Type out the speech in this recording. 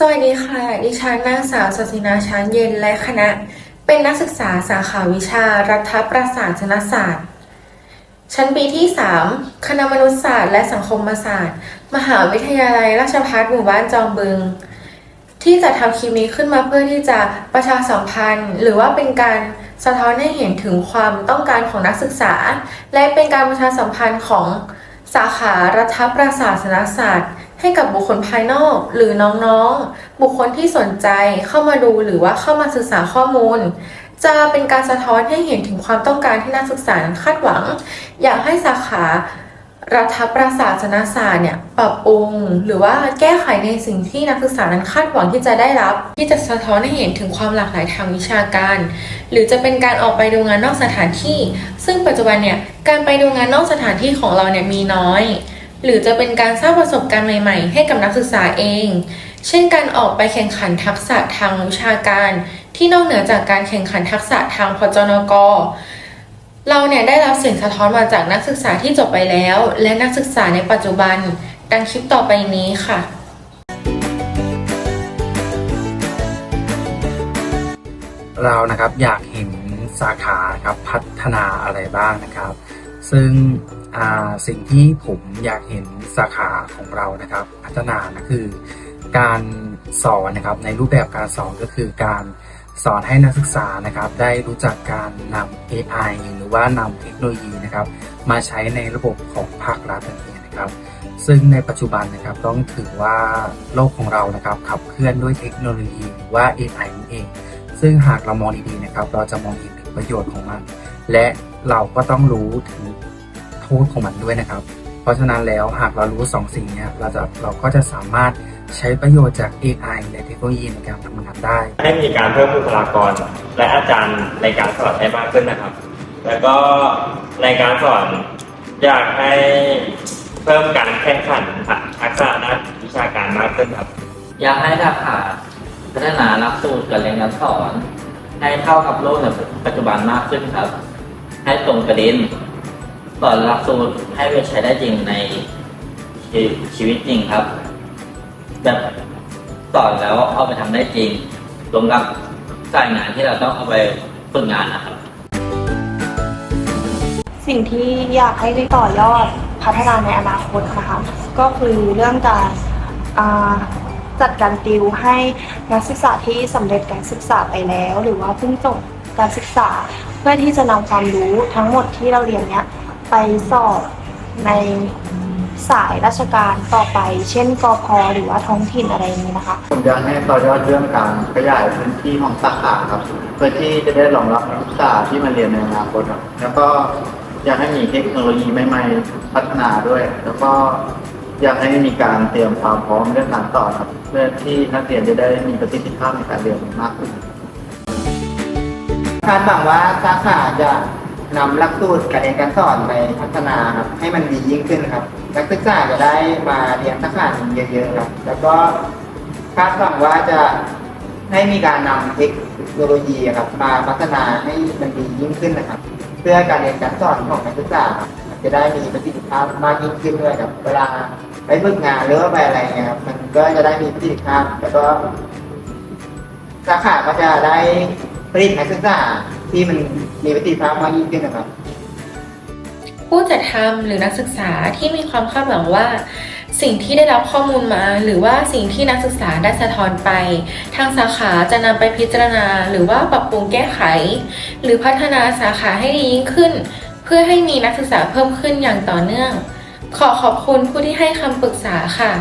สวัสดิฉันนางสาวศศินาช้างเย็นและคณะ เป็นนักศึกษาสาขาวิชารัฐประศาสนศาสตร์ ชั้นปีที่ 3 คณะมนุษยศาสตร์และสังคมศาสตร์ มหาวิทยาลัยราชภัฏหมู่บ้านจอมบึง ที่จะทำคลิปนี้ขึ้นมาเพื่อที่จะประชาสัมพันธ์ หรือว่าเป็นการสะท้อนให้เห็นถึงความต้องการของนักศึกษา และเป็นการประชาสัมพันธ์ของสาขารัฐประศาสนศาสตร์ ให้กับบุคคลภายนอกหรือน้องๆ บุคคลที่สนใจเข้ามาดูหรือว่าเข้ามาศึกษาข้อมูล จะเป็นการสะท้อนให้เห็นถึงความต้องการที่นักศึกษาคาดหวัง อยากให้สาขารัฐประศาสนศาสตร์เนี่ยปรับปรุง หรือว่าแก้ไขในสิ่งที่นักศึกษานั้นคาดหวังที่จะได้รับ ที่จะสะท้อนให้เห็นถึงความหลากหลายทางวิชาการ หรือจะเป็นการออกไปดูงานนอกสถานที่ ซึ่งปัจจุบันเนี่ยการไปดูงานนอกสถานที่ของเราเนี่ยมีน้อย หรือจะเป็นการสร้างประสบการณ์ใหม่ๆ ให้กับนักศึกษาเอง เช่นการออกไปแข่งขันทักษะทางวิชาการ ที่นอกเหนือจากการแข่งขันทักษะทางพจนกเราเนี่ยได้รับเสียงสะท้อนมาจากนักศึกษาที่จบไปแล้ว และนักศึกษาในปัจจุบัน ดังคลิปต่อไปนี้ค่ะ เรานะครับอยากเห็นสาขาครับพัฒนาอะไรบ้างนะครับ ซึ่งสิ่งที่ผมอยากเห็นสาขาของเรานะครับพัฒนานะคือ การสอนนะครับในรูปแบบการสอนก็คือการสอนให้นักศึกษานะครับ ได้รู้จักการนำ AI หรือว่านำเทคโนโลยีนะครับ มาใช้ในระบบของภาครัฐนั่นเองนะครับ ซึ่งในปัจจุบันนะครับต้องถือว่าโลกของเรานะครับขับเคลื่อนด้วยเทคโนโลยีหรือว่า AI นั่นเอง ซึ่งหากเรามองดีๆนะครับ เราจะมองเห็นถึงประโยชน์ของมัน และเราก็ต้องรู้ถึงโทษของมันด้วยนะครับ เพราะฉะนั้นแล้วหากเรารู้สองสิ่งเนี้ยเราจะเราก็จะสามารถใช้ประโยชน์จาก AI และเทคโนโลยีในการทำงานได้ ให้มีการเพิ่มบุคลากร และอาจารย์ในการสอนให้มากขึ้นนะครับ แล้วก็ในการสอนอยากให้เพิ่มการแข่งขันทักษะด้านวิชาการมากขึ้นครับ อยากให้สาขาพัฒนาหลักสูตรการเรียนการสอน ให้เข้ากับโลกในปัจจุบันมากขึ้นครับ ให้ตรงประเด็นสอนหลักสูตรให้ไปใช้ได้จริงในชีชีวิตจริงครับ แบบสอนแล้วเอาไปทำได้จริงตรงกับสายงานที่เราต้องเอาไปฝึกงานนะครับ สิ่งที่อยากให้ได้ต่อยอดพัฒนาในอนาคตนะคะก็คือเรื่องการจัดการติวให้นักศึกษาที่สำเร็จการศึกษาไปแล้ว หรือว่าเพิ่งจบ ษาเพื่อที่จะนำความรู้ทั้งหมดที่เราเรียนเนี้ยไปสอบในสายราชการต่อไป เช่นกพหรือว่าท้องถิ่นอะไรนี้นะคะ ผมอยากให้ต่อยอดเรื่องการขยายพื้นที่ของสาขาครับ เพื่อที่จะได้รองรับนักศึกษาที่มาเรียนในอนาคตครับแล้วก็อยากให้มีเทคโนโลยีใหม่ๆพัฒนาด้วย แล้วก็อยากให้มีการเตรียมความพร้อมเรื่องการสอนครับ เพื่อที่นักเรียนจะได้มีประสิทธิภาพในการเรียนมากขึ้น คาดหวังว่าสาขาจะนำหลักสูตรการเรียนการสอนไปพัฒนาครับให้มันดียิ่งขึ้นครับนักศึกษาจะได้มาเรียนสาขานี้เยอะๆครับ แล้วก็คาดหวังว่าจะให้มีการนำเทคโนโลยีครับมาพัฒนาให้มันดียิ่งขึ้นนะครับ เพื่อการเรียนการสอนของนักศึกษาจะได้มีประสิทธิภาพมากยิ่งขึ้นด้วยครับ เวลาไปฝึกงานหรือว่าไปอะไรเงี้ยครับมันก็จะได้มีประสิทธิภาพแล้วก็สาขาก็จะได้ ลิตนักศึกษาที่มันมีประสิทธิภาพมากยิ่งขึ้นนะครับ ผู้จัดทำหรือนักศึกษาที่มีความคาดหวังว่า สิ่งที่ได้รับข้อมูลมา หรือว่าสิ่งที่นักศึกษาได้สะท้อนไป ทางสาขาจะนำไปพิจารณา หรือว่าปรับปรุงแก้ไข หรือพัฒนาสาขาให้ดียิ่งขึ้น เพื่อให้มีนักศึกษาเพิ่มขึ้นอย่างต่อเนื่อง ขอขอบคุณผู้ที่ให้คำปรึกษาค่ะ